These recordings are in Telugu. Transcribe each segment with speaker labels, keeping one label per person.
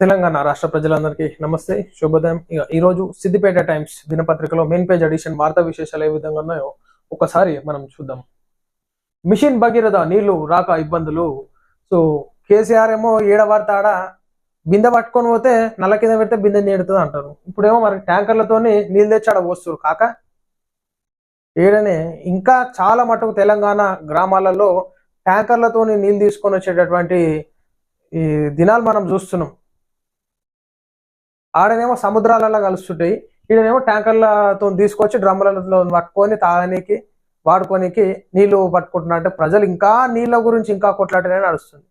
Speaker 1: తెలంగాణ రాష్ట్ర ప్రజలందరికీ నమస్తే శుభోదయం. ఇక ఈరోజు సిద్దిపేట టైమ్స్ దినపత్రికలో మెయిన్ పేజ్ ఎడిషన్ వార్తా విశేషాలు ఏ విధంగా ఉన్నాయో ఒకసారి మనం చూద్దాం. మిషన్ భగీరథ నీళ్ళు రాక ఇబ్బందులు. సో కేసీఆర్ ఏమో ఏడవార్తాడ ఆడ బిందె పట్టుకొని పోతే నల్ల కింద పెడితే బిందె నీడుతుంది అంటారు. ఇప్పుడేమో మరి ట్యాంకర్లతోని నీళ్ళు తెచ్చి ఆడ పోస్తారు కాక? ఏడనే ఇంకా చాలా మటుకు తెలంగాణ గ్రామాలలో ట్యాంకర్లతోని నీళ్ళు తీసుకొని వచ్చేటటువంటి ఈ దినాలు మనం చూస్తున్నాం. ఆడనేమో సముద్రాలలో కలుస్తుంటాయి. ఈడనేమో ట్యాంకర్లతో తీసుకొచ్చి డ్రమ్ములతో పట్టుకొని తాగనీకి వాడుకోనికి నీళ్ళు పట్టుకుంటున్నారు అంటే ప్రజలు ఇంకా నీళ్ళ గురించి ఇంకా కొట్లాటనే నడుస్తుంది.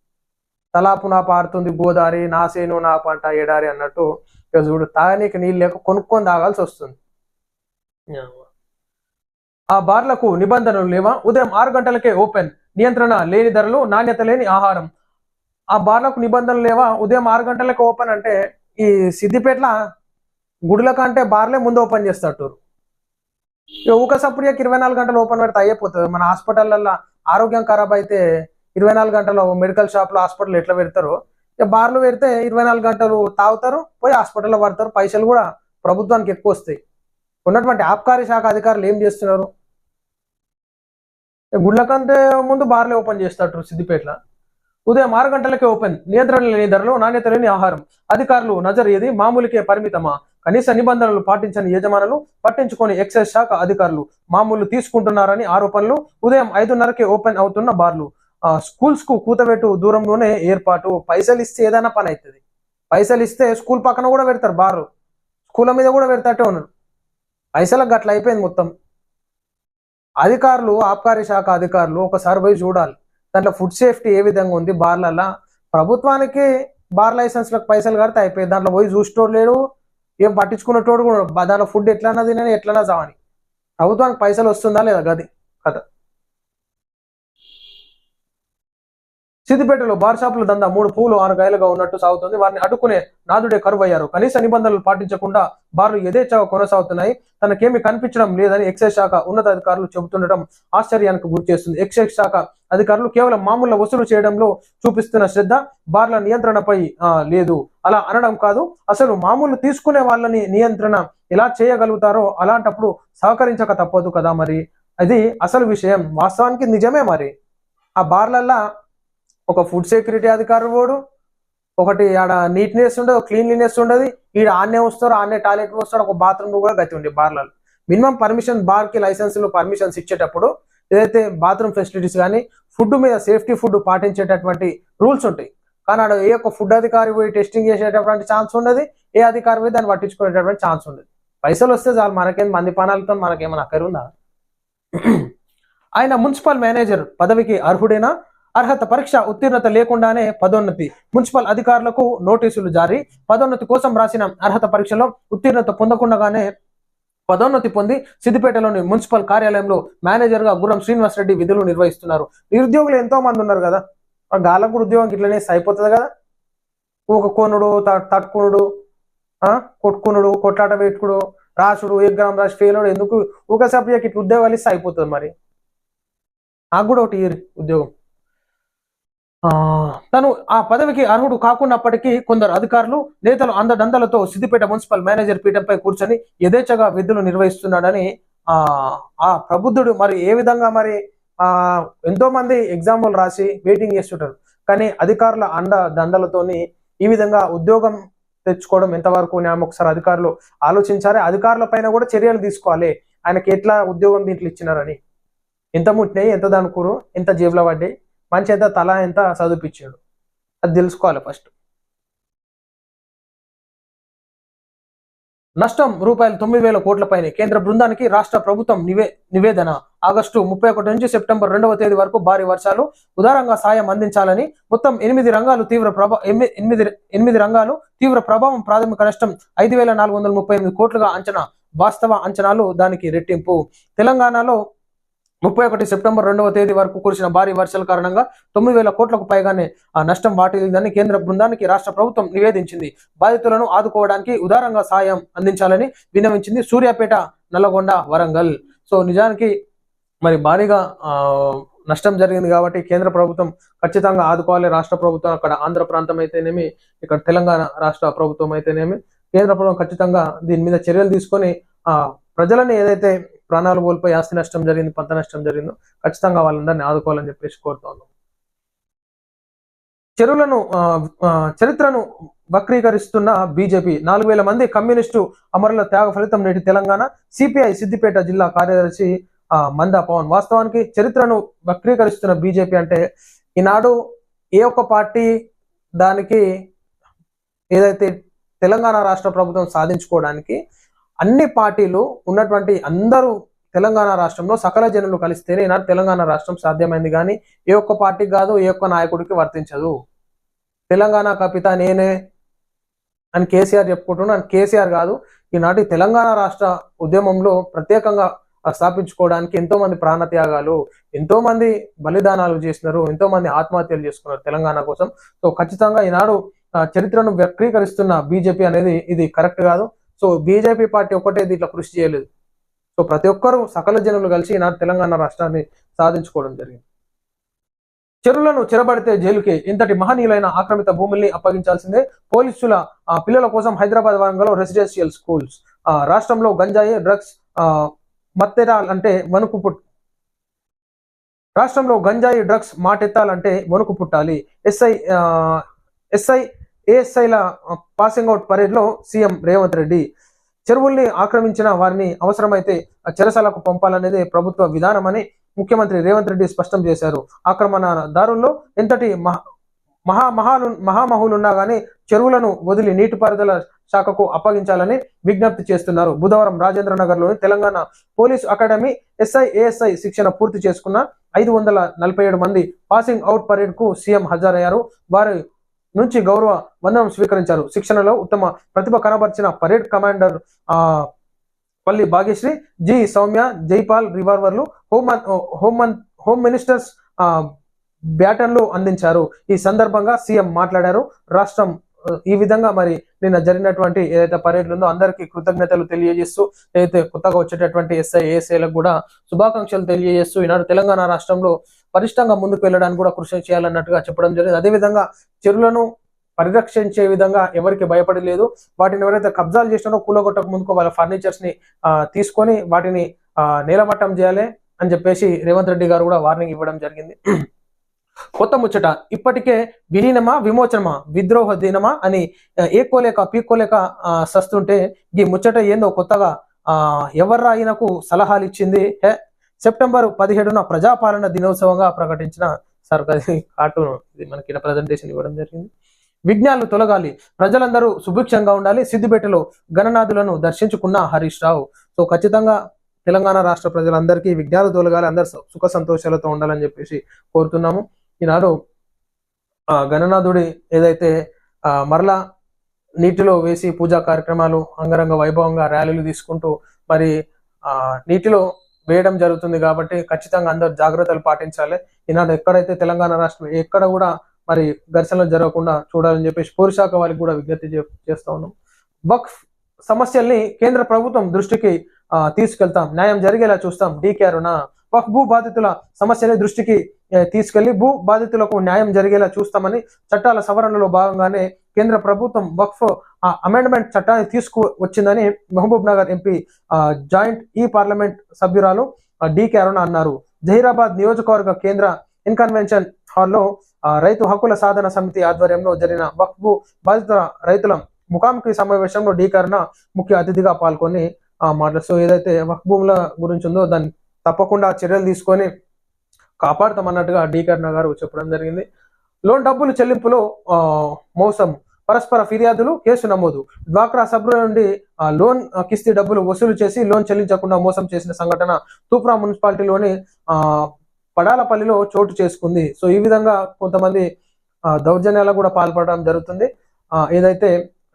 Speaker 1: తలాపు నా పారుతుంది గోదావరి నా సేను నా పంట ఎడారి అన్నట్టు చూడు తాగనీకి నీళ్ళు లేక కొనుక్కొని తాగాల్సి వస్తుంది. ఆ బార్లకు నిబంధనలు లేవా? ఉదయం ఆరు గంటలకే ఓపెన్. నియంత్రణ లేని ధరలు నాణ్యత లేని ఆహారం. ఆ బార్లకు నిబంధనలు లేవా? ఉదయం ఆరు గంటలకు ఓపెన్ అంటే ఈ సిద్దిపేటల గుడుల కంటే బార్లే ముందు ఓపెన్ చేస్తారు ఇక ఊక సప్పుడికి ఇరవై నాలుగు గంటలు ఓపెన్ పెడితే అయిపోతుంది. మన హాస్పిటల్లో ఆరోగ్యం ఖరాబ్ అయితే ఇరవై నాలుగు గంటలు మెడికల్ షాప్లో హాస్పిటల్ ఎట్లా పెడతారో? ఇక బార్లు పెడితే ఇరవై నాలుగు గంటలు తాగుతారు పోయి హాస్పిటల్లో పడతారు. పైసలు కూడా ప్రభుత్వానికి ఎక్కువ వస్తాయి. ఉన్నటువంటి ఆబ్కారీ శాఖ అధికారులు ఏం చేస్తున్నారు? గుళ్ళకంటే కంటే ముందు బార్లే ఓపెన్ చేస్తాడు సిద్దిపేటలో. ఉదయం ఆరు గంటలకే ఓపెన్. నియంత్రణ లేని ధరలు నాణ్యత లేని ఆహారం. అధికారులు నజర్ ఏది మామూలుకే పరిమితమా? కనీస నిబంధనలు పాటించని యజమానులు పట్టించుకొని ఎక్సైజ్ శాఖ అధికారులు మామూలు తీసుకుంటున్నారని ఆరోపణలు ఉదయం ఐదున్నరకే ఓపెన్ అవుతున్న బార్లు. స్కూల్స్కు కూతబెట్టు దూరంలోనే ఏర్పాటు. పైసలు ఇస్తే ఏదైనా పని అవుతుంది. పైసలు ఇస్తే స్కూల్ పక్కన కూడా పెడతారు బారు స్కూల్ మీద కూడా పెడతాటే ఉన్నారు పైసలకు గట్ల అయిపోయింది మొత్తం. అధికారులు ఆబ్కారీ శాఖ అధికారులు ఒకసారి పోయి చూడాలి. దాంట్లో ఫుడ్ సేఫ్టీ ఏ విధంగా ఉంది బార్లల్లో ప్రభుత్వానికి బార్ లైసెన్స్లకు పైసలు కడితే అయిపోయింది. దాంట్లో పోయి చూసేటోడు లేడు ఏం పట్టించుకునేటోడు కూడా దాంట్లో ఫుడ్ ఎట్లన్నా తినని ఎట్లన్నా చావని. ప్రభుత్వానికి పైసలు వస్తుందా లేదా గది? కథ. సిద్దిపేటలో బార్ షాపుల దందా మూడు పూలు ఆరు గాయలుగా ఉన్నట్టు సాగుతుంది. వారిని అడ్డుకునే నాదుడే కరువయ్యారు. కనీస నిబంధనలు పాటించకుండా బార్లు యథేచ్ఛగా కొనసాగుతున్నాయి. తనకేమి కనిపించడం లేదని ఎక్సైజ్ శాఖ ఉన్నతాధికారులు చెబుతుండటం ఆశ్చర్యానికి గురిచేస్తుంది. ఎక్సైజ్ శాఖ అధికారులు కేవలం మామూలు వసూలు చేయడంలో చూపిస్తున్న శ్రద్ధ బార్ల నియంత్రణపై లేదు. అలా అనడం కాదు. అసలు మామూలు తీసుకునే వాళ్ళని నియంత్రణ ఎలా చేయగలుగుతారో అలాంటప్పుడు సహకరించక తప్పదు కదా మరి. అది అసలు విషయం. వాస్తవానికి నిజమే మరి. ఆ బార్లల్లా ఒక ఫుడ్ సెక్యూరిటీ అధికారి పోడు ఒకటి ఆడ నీట్నెస్ ఉండదు క్లీన్లీనెస్ ఉండదు. ఈడ ఆన్నే వస్తారు ఆన్నే టాయిలెట్ వస్తాడు ఒక బాత్రూమ్ కూడా గతి ఉండే బార్లలో. మినిమం పర్మిషన్ బార్కి లైసెన్సులు పర్మిషన్స్ ఇచ్చేటప్పుడు ఏదైతే బాత్రూమ్ ఫెసిలిటీస్ కానీ ఫుడ్ మీద సేఫ్టీ ఫుడ్ పాటించేటటువంటి రూల్స్ ఉంటాయి. కానీ ఆడ ఏ ఒక్క ఫుడ్ అధికారి పోయి టెస్టింగ్ చేసేటటువంటి ఛాన్స్ ఉండదు ఏ అధికారి పోయి దాన్ని పట్టించుకునేటటువంటి ఛాన్స్ ఉండదు. పైసలు వస్తే చాలు మనకేం మంది పానాలతో మనకేమైనా అక్కరుందా? ఆయన మున్సిపల్ మేనేజర్ పదవికి అర్హుడేనా? అర్హత పరీక్ష ఉత్తీర్ణత లేకుండానే పదోన్నతి మున్సిపల్ అధికారులకు నోటీసులు జారీ. పదోన్నతి కోసం రాసిన అర్హత పరీక్షలో ఉత్తీర్ణత పొందకుండానే పదోన్నతి పొంది సిద్దిపేటలోని మున్సిపల్ కార్యాలయంలో మేనేజర్గా గుర్రం శ్రీనివాస్ రెడ్డి విధులు నిర్వహిస్తున్నారు. నిరుద్యోగులు ఎంతో మంది ఉన్నారు కదా. గాలకు ఉద్యోగం ఇట్లనే అయిపోతుంది కదా. ఒక కొనుడు త- తట్టుకునుడు కొట్టుకునుడు కొట్లాట పెట్టుకుడు రాసుడు ఎగ్జామ్ రాసి ఫెయిల్ ఎందుకు? ఒక సబ్జెక్ట్ ఇట్లా ఉద్యోగాలు ఇస్తే అయిపోతుంది మరి. నాకు కూడా ఒకటి ఉద్యోగం. తను ఆ పదవికి అర్హుడు కాకున్నప్పటికీ కొందరు అధికారులు నేతలు అందడందలతో సిద్దిపేట మున్సిపల్ మేనేజర్ పీఠంపై కూర్చొని యథేచ్ఛగా విధులు నిర్వహిస్తున్నాడని ఆ ఆ ప్రబుద్ధుడు మరి ఏ విధంగా మరి ఆ ఎంతో మంది ఎగ్జామ్లు రాసి వెయిటింగ్ చేస్తుంటారు. కానీ అధికారుల అండ దండలతోని ఈ విధంగా ఉద్యోగం తెచ్చుకోవడం ఎంతవరకు న్యాయం? ఒకసారి అధికారులు ఆలోచించాలి అధికారుల పైన కూడా చర్యలు తీసుకోవాలి. ఆయనకి ఎట్లా ఉద్యోగం దీంట్లో ఇచ్చినారని. ఎంత ముట్టినాయి? ఎంత దానుకురు? ఎంత జేబులో పడ్డాయి? మంచి ఎంత తల ఎంత చదివిపించాడు. అది తెలుసుకోవాలి ఫస్ట్ నష్టం రూపాయలు తొమ్మిది వేల కోట్ల పైన కేంద్ర బృందానికి రాష్ట్ర ప్రభుత్వం నివే నివేదన. ఆగస్టు ముప్పై ఒకటి నుంచి సెప్టెంబర్ రెండవ తేదీ వరకు భారీ వర్షాలు ఉదారంగా సాయం అందించాలని మొత్తం ఎనిమిది రంగాలు తీవ్ర ప్రభా ఎనిమిది ఎనిమిది రంగాలు తీవ్ర ప్రభావం ప్రాథమిక నష్టం ఐదు వేల నాలుగు వందల ముప్పై ఎనిమిది కోట్లుగా అంచనా వాస్తవ అంచనాలు దానికి రెట్టింపు. తెలంగాణలో ముప్పై ఒకటి సెప్టెంబర్ రెండవ తేదీ వరకు కురిసిన భారీ వర్షాల కారణంగా తొమ్మిది వేల కోట్లకు పైగానే ఆ నష్టం వాటిల్లిందని కేంద్ర బృందానికి రాష్ట్ర ప్రభుత్వం నివేదించింది. బాధితులను ఆదుకోవడానికి ఉదారంగా సాయం అందించాలని విన్నవించింది సూర్యాపేట నల్లగొండ వరంగల్. సో నిజానికి మరి భారీగా నష్టం జరిగింది కాబట్టి కేంద్ర ప్రభుత్వం ఖచ్చితంగా ఆదుకోవాలి. రాష్ట్ర ప్రభుత్వం అక్కడ ఆంధ్ర ప్రాంతం అయితేనేమి ఇక్కడ తెలంగాణ రాష్ట్ర ప్రభుత్వం అయితేనేమి కేంద్ర ప్రభుత్వం ఖచ్చితంగా దీని మీద చర్యలు తీసుకొని ఆ ప్రజలని ఏదైతే ప్రాణాలు కోల్పోయి ఆస్తి నష్టం జరిగింది పంత నష్టం జరిగిందో ఖచ్చితంగా వాళ్ళందరినీ ఆదుకోవాలని చెప్పేసి కోరుతాను చెరువులను చరిత్రను వక్రీకరిస్తున్న బీజేపీ నాలుగు వేల మంది కమ్యూనిస్టు అమరుల త్యాగ ఫలితం నేటి తెలంగాణ సిపిఐ సిద్దిపేట జిల్లా కార్యదర్శి మందా పవన్. వాస్తవానికి చరిత్రను వక్రీకరిస్తున్న బీజేపీ అంటే ఈనాడు ఏ ఒక్క పార్టీ దానికి ఏదైతే తెలంగాణ రాష్ట్ర ప్రభుత్వం సాధించుకోవడానికి అన్ని పార్టీలు ఉన్నటువంటి అందరూ తెలంగాణ రాష్ట్రంలో సకల జనులు కలిస్తేనే ఈనాడు తెలంగాణ రాష్ట్రం సాధ్యమైంది. కానీ ఏ ఒక్క పార్టీకి కాదు ఏ ఒక్క నాయకుడికి వర్తించదు. తెలంగాణ కపిత నేనే అని కేసీఆర్ చెప్పుకుంటున్నాను కేసీఆర్ కాదు ఈనాటి తెలంగాణ రాష్ట్ర ఉద్యమంలో ప్రత్యేకంగా స్థాపించుకోవడానికి ఎంతో మంది ప్రాణత్యాగాలు ఎంతో మంది బలిదానాలు చేసినారు ఎంతో మంది ఆత్మహత్యలు చేసుకున్నారు తెలంగాణ కోసం. సో ఖచ్చితంగా ఈనాడు చరిత్రను వ్యక్తీకరిస్తున్న బీజేపీ అనేది ఇది కరెక్ట్ కాదు. సో బీజేపీ పార్టీ ఒక్కటే దీంట్లో కృషి చేయలేదు. సో ప్రతి ఒక్కరూ సకల జనులు కలిసి ఈనాడు తెలంగాణ రాష్ట్రాన్ని సాధించుకోవడం జరిగింది. చెరువులను చెరబడితే జైలుకే ఇంతటి మహనీయులైన ఆక్రమిత భూముల్ని అప్పగించాల్సిందే. పోలీసుల ఆ, పిల్లల కోసం హైదరాబాద్ వరంగల్లో రెసిడెన్షియల్ స్కూల్స్ ఆ, రాష్ట్రంలో గంజాయి డ్రగ్స్ ఆ, మత్తెరాల్ అంటే వణుకు పుట్ రాష్ట్రంలో గంజాయి డ్రగ్స్ మాటెత్తాలంటే వణుకు పుట్టాలి. ఎస్ఐ ఆ, ఎస్ఐ ఏఎస్ఐల పాసింగ్ అవుట్ పరేడ్లో సీఎం రేవంత్ రెడ్డి చెరువుల్ని ఆక్రమించిన వారిని అవసరమైతే చెరసాలకు పంపాలనేది ప్రభుత్వ విధానమని ముఖ్యమంత్రి రేవంత్ రెడ్డి స్పష్టం చేశారు. ఆక్రమణదారుల్లో ఎంతటి మహా మహా మహాలు మహామహులున్నా కానీ చెరువులను వదిలి నీటిపారుదల శాఖకు అప్పగించాలని విజ్ఞప్తి చేస్తున్నారు. బుధవారం రాజేంద్ర నగర్లోని Telangana police academy SI ASI శిక్షణ పూర్తి చేసుకున్న ఐదు వందల నలభై ఏడు మంది పాసింగ్ అవుట్ పరేడ్కు సీఎం హాజరయ్యారు. వారి నుంచి గౌరవ వందనం స్వీకరించారు. శిక్షణలో ఉత్తమ ప్రతిభ కనబరిచిన పరేడ్ కమాండర్ ఆ పల్లి భాగ్యశ్రీ జి. సౌమ్య జైపాల్ రివాల్వర్లు హోమ్ హోమ్ హోమ్ మినిస్టర్స్ ఆ, బ్యాటన్లు అందించారు. ఈ సందర్భంగా సీఎం మాట్లాడారు. రాష్ట్రం ఈ విధంగా మరి నిన్న జరిగినటువంటి ఏదైతే పరేడ్లు ఉందో అందరికీ కృతజ్ఞతలు తెలియజేస్తూ ఏదైతే కొత్తగా వచ్చేటటువంటి ఎస్ఐ ఏఎస్ఐలకు కూడా శుభాకాంక్షలు తెలియజేస్తూ ఈనాడు తెలంగాణ రాష్ట్రంలో పరిష్టంగా ముందుకు వెళ్ళడానికి కూడా కృషి చేయాలన్నట్టుగా చెప్పడం జరిగింది. అదేవిధంగా చెరువులను పరిరక్షించే విధంగా ఎవరికి భయపడలేదు. వాటిని ఎవరైతే కబ్జాలు చేసినారో కూలగొట్టక ముందుకు వాళ్ళ ఫర్నిచర్స్ని తీసుకొని వాటిని నేలమట్టం చేయాలి అని చెప్పేసి రేవంత్ రెడ్డి గారు కూడా వార్నింగ్ ఇవ్వడం జరిగింది. కొత్త ముచ్చట. ఇప్పటికే విలీనమా విమోచనమా విద్రోహ దినమా అని ఏకోలేక పీక్కోలేక సస్తుంటే ఈ ముచ్చట ఏందో కొత్తగా ఆ ఎవర్రా ఆయనకు సలహాలు ఇచ్చింది? హే సెప్టెంబర్ పదిహేడున ప్రజాపాలన దినోత్సవంగా ప్రకటించిన సార్ కార్టూన్ ఇది మనకి ప్రజెంటేషన్ ఇవ్వడం జరిగింది. విజ్ఞానులు తొలగాలి. ప్రజలందరూ సుభిక్షంగా ఉండాలి. సిద్దిపేటలో గణనాథులను దర్శించుకున్న హరీష్ రావు. సో ఖచ్చితంగా తెలంగాణ రాష్ట్ర ప్రజలందరికీ విజ్ఞానాలు తొలగాలి. అందరు సుఖ సంతోషాలతో ఉండాలని చెప్పేసి కోరుతున్నాము. ఈనాడు ఆ గణనాథుడి ఏదైతే ఆ మరలా నీటిలో వేసి పూజా కార్యక్రమాలు అంగరంగ వైభవంగా ర్యాలీలు తీసుకుంటూ మరి ఆ నీటిలో వేయడం జరుగుతుంది కాబట్టి ఖచ్చితంగా అందరు జాగ్రత్తలు పాటించాలి. ఈనాడు ఎక్కడైతే తెలంగాణ రాష్ట్రం ఎక్కడ కూడా మరి ఘర్షణలు జరగకుండా చూడాలని చెప్పేసి పోలీస్ వారికి కూడా విజ్ఞప్తి చే- చేస్తా ఉన్నాం. వక్ఫ్ సమస్యల్ని కేంద్ర ప్రభుత్వం దృష్టికి తీసుకెళ్తాం. న్యాయం జరిగేలా చూస్తాం. డీకే అరుణ వక్ఫ్ భూ బాధితుల సమస్యని దృష్టికి తీసుకెళ్ళి భూ బాధితులకు న్యాయం జరిగేలా చూస్తామని చట్టాల సవరణలో భాగంగానే కేంద్ర ప్రభుత్వం వక్ఫ్ అమెండ్మెంట్ చట్టాన్ని తీసుకు వచ్చిందని మహబూబ్ నగర్ ఎంపీ జాయింట్ ఈ పార్లమెంట్ సభ్యురాలు డికే అరుణ అన్నారు. జహీరాబాద్ నియోజకవర్గ కేంద్ర ఇన్కన్వెన్షన్ హాల్లో రైతు హక్కుల సాధన సమితి ఆధ్వర్యంలో జరిగిన వక్ఫ్ భూ బాధిత రైతుల ముఖాముఖి సమావేశంలో డీకే అరుణ ముఖ్య అతిథిగా పాల్గొని మాట్లాడుతూ ఏదైతే వక్ఫ్ భూముల గురించి ఉందో దాన్ని తప్పకుండా చర్యలు తీసుకొని కాపాడుతామన్నట్టుగా డి కరుణ గారు చెప్పడం జరిగింది. లోన్ డబ్బులు చెల్లింపులో మోసం పరస్పర ఫిర్యాదులు కేసు నమోదు డ్వాక్రా సభ్యుల నుండి లోన్ కిస్తీ డబ్బులు వసూలు చేసి లోన్ చెల్లించకుండా మోసం చేసిన సంఘటన తూప్రా మున్సిపాలిటీలోని పడాలపల్లిలో చోటు చేసుకుంది. సో ఈ విధంగా కొంతమంది దౌర్జన్యాలకు కూడా పాల్పడడం జరుగుతుంది. ఏదైతే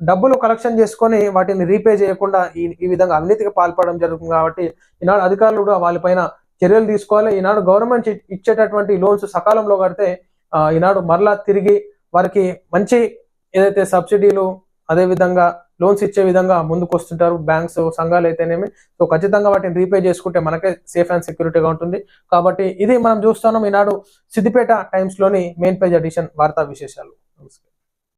Speaker 1: డబ్బులు కలెక్షన్ చేసుకొని వాటిని రీపే చేయకుండా ఈ ఈ విధంగా అవినీతికి పాల్పడడం జరుగుతుంది కాబట్టి ఈనాడు అధికారులు కూడా వాళ్ళపైన చర్యలు తీసుకోవాలి. ఈనాడు గవర్నమెంట్ ఇచ్చేటటువంటి లోన్స్ సకాలంలో కడితే ఈనాడు మరలా తిరిగి వారికి మంచి ఏదైతే సబ్సిడీలు అదే విధంగా లోన్స్ ఇచ్చే విధంగా ముందుకు వస్తుంటారు బ్యాంక్స్ సంఘాలు అయితేనేమి. సో ఖచ్చితంగా వాటిని రీపే చేసుకుంటే మనకే సేఫ్ అండ్ సెక్యూరిటీగా ఉంటుంది. కాబట్టి ఇది మనం చూస్తున్నాం ఈనాడు సిద్దిపేట టైమ్స్లోని మెయిన్ పేజ్ ఎడిషన్ వార్తా విశేషాలు.